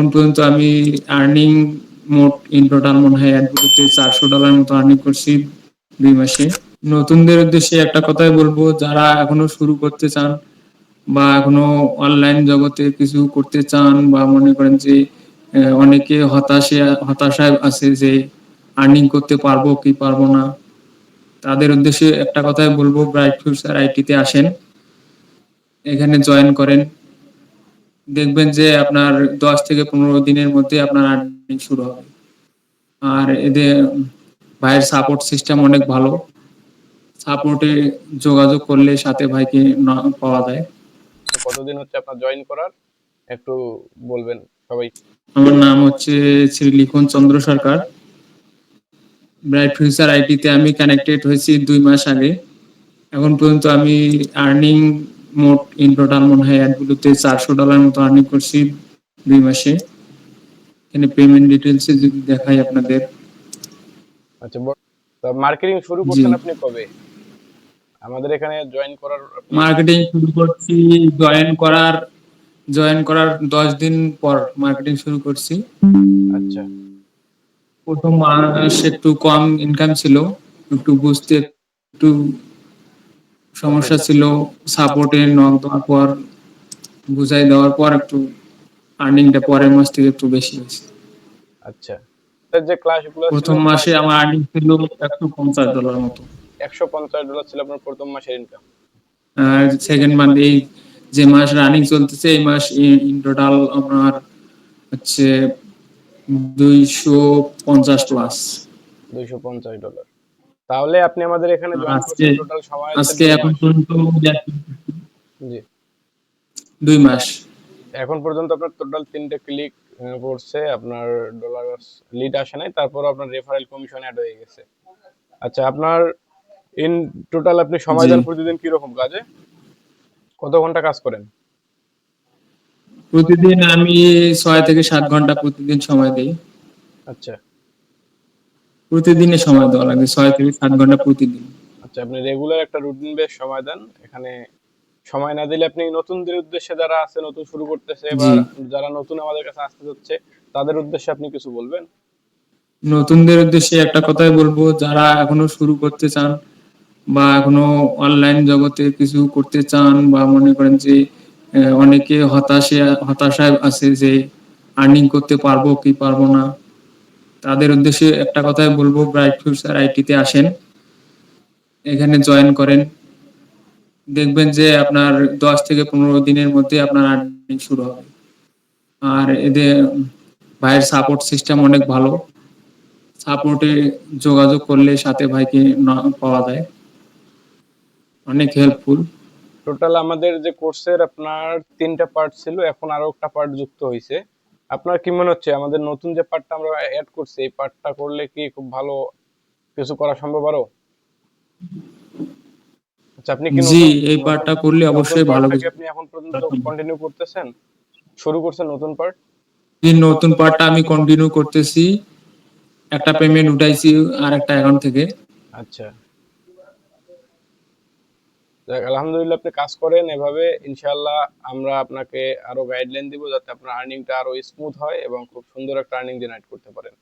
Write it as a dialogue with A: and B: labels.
A: এখন পর্যন্ত আমি আর্নিং মোট ইন টোটাল মনে হয় অ্যাডগুলোতে চারশো ডলার মতো আর্নিং করছি দুই মাসে। নতুনদের উদ্দেশ্যে একটা কথাই বলব, যারা এখনও শুরু করতে চান বা এখনও অনলাইন জগতে কিছু করতে চান বা মনে করেন যে অনেকে হতাশে, হতাশায় আছে যে আর্নিং করতে পারব কি পারব না, তাদের উদ্দেশ্যে একটা কথাই বলব ব্রাইট ফিউচার আইটিতে আসেন। এখানে জয়েন করেন। দেখবেন যে আপনার দশ থেকে পনেরো দিনের মধ্যে আপনার আর্নিং শুরু হবে। আর এদের ভাইয়ের সাপোর্ট সিস্টেম অনেক ভালো। সাপোর্টে যোগাযোগ করলে সাথে ভাইকে পাওয়া যায়।
B: কতদিন হচ্ছে আপনার জয়েন করার? একটু বলবেন সবাই।
A: আমার নাম হচ্ছে শ্রী লিখন চন্দ্র সরকার। ব্রাইট ফিউচার আইটিতে আমি কানেক্টেড হয়েছি দুই মাস আগে। এখন পর্যন্ত আমি আর্নিং মোট ইন টোটাল মনে হয় অ্যাডগুলোতে চারশো ডলার মতো আর্নিং করছি দুই মাসে। এখানে পেমেন্ট ডিটেলসে যদি দেখাই আপনাদের।
B: আচ্ছা মার্কেটিং শুরু করছেন আপনি কবে? আমাদের এখানে জয়েন করার
A: মার্কেটিং শুরু করছি জয়েন করার জয়েন করার দশ দিন পর মার্কেটিং শুরু করছি।
B: আচ্ছা।
A: প্রথম মাস একটু কম ইনকাম ছিল একটু বুঝতে একটু সমস্যা ছিল সাপোর্টে নক দেওয়ার পর বুঝাই দেওয়ার পর একটু আর্নিংটা পরের মাস থেকে একটু বেশি হয়েছে।
B: আচ্ছা। যে ক্লাসগুলো
A: প্রথম মাসে আমার আর্নিং ছিল একশো পঞ্চাশ ডলার মতো।
B: একশো পঞ্চাশ ডলার ছিল আপনার প্রথম মাসের ইনকাম
A: আর সেকেন্ড মান্থ এই যে মাস রানিং চলতেছে এই মাস ইন টোটাল আপনার হচ্ছে দুইশো পঞ্চাশ প্লাস
B: দুইশো পঞ্চাশ ডলার তাহলে আপনি আমাদের এখানে টোটাল
A: আজকে এখন পর্যন্ত
B: জি।
A: দুই মাস।
B: এখন পর্যন্ত আপনার টোটাল তিনটে ক্লিক করছে আপনার ডলার লিড আসে নাই তারপর আপনার রেফারেল কমিশন অ্যাড হয়ে গেছে। আচ্ছা আপনার ইন টোটাল আপনি সময় দেন প্রতিদিন কি রকম কাজে? কত ঘণ্টা কাজ করেন?
A: প্রতিদিন আমি ছয় থেকে সাত ঘণ্টা প্রতিদিন সময় দিই।
B: আচ্ছা।
A: প্রতিদিনে সময় দেওয়া লাগে ছয় থেকে সাত ঘণ্টা প্রতিদিন।
B: আচ্ছা আপনি রেগুলার একটা রুটিন বেশ সময় দেন এখানে সময় না দিলে আপনি নতুনদের উদ্দেশ্যে যারা আছে নতুন শুরু করতেছে বা যারা নতুন আমাদের কাছে আসতে যাচ্ছে তাদের উদ্দেশ্যে আপনি কিছু বলবেন?
A: নতুনদের উদ্দেশ্যে একটা কথাই বলব যারা এখনও শুরু করতে চান বা এখনও অনলাইন জগতে কিছু করতে চান বা মনে করেন যে অনেকে হতাশে হতাশায় আছে যে আর্নিং করতে পারব কি পারব না তাদের উদ্দেশ্যে একটা কথাই বলব ব্রাইট ফিউচার আইটিতে আসেন। এখানে জয়েন করেন। দেখবেন যে আপনার দশ থেকে পনেরো দিনের মধ্যে আপনার আর্নিং শুরু হবে। আর এদের ভাইয়ের সাপোর্ট সিস্টেম অনেক ভালো। সাপোর্টে যোগাযোগ করলে সাথে ভাইকে পাওয়া যায়। অনেক হেল্পফুল
B: টোটাল আমাদের যে কোর্সের আপনার তিনটা পার্ট ছিল, এখন আরও একটা পার্ট যুক্ত হয়েছে আপনার কি মনে হচ্ছে? আমাদের নতুন যে পার্টটা আমরা অ্যাড করছি এই পার্টটা করলে কি খুব ভালো কিছু করা সম্ভব আরও? আচ্ছা আপনি কি
A: জি এই পার্টটা করলে অবশ্যই ভালো কিছু
B: আপনি এখন পর্যন্ত কন্টিনিউ করতেছেন? শুরু করছেন নতুন পার্ট
A: যে নতুন পার্টটা আমি কন্টিনিউ করতেছি। একটা পেমেন্ট উঠাইছি আর একটা অ্যাকাউন্ট থেকে।
B: আচ্ছা। আলহামদুলিল্লাহ আপনি কাজ করেন এভাবে। ইনশাল্লাহ আমরা আপনাকে আরও গাইডলাইন দিব যাতে আপনার আর্নিংটা আরও স্মুথ হয় এবং খুব সুন্দর একটা আর্নিং জেনারেট করতে পারেন।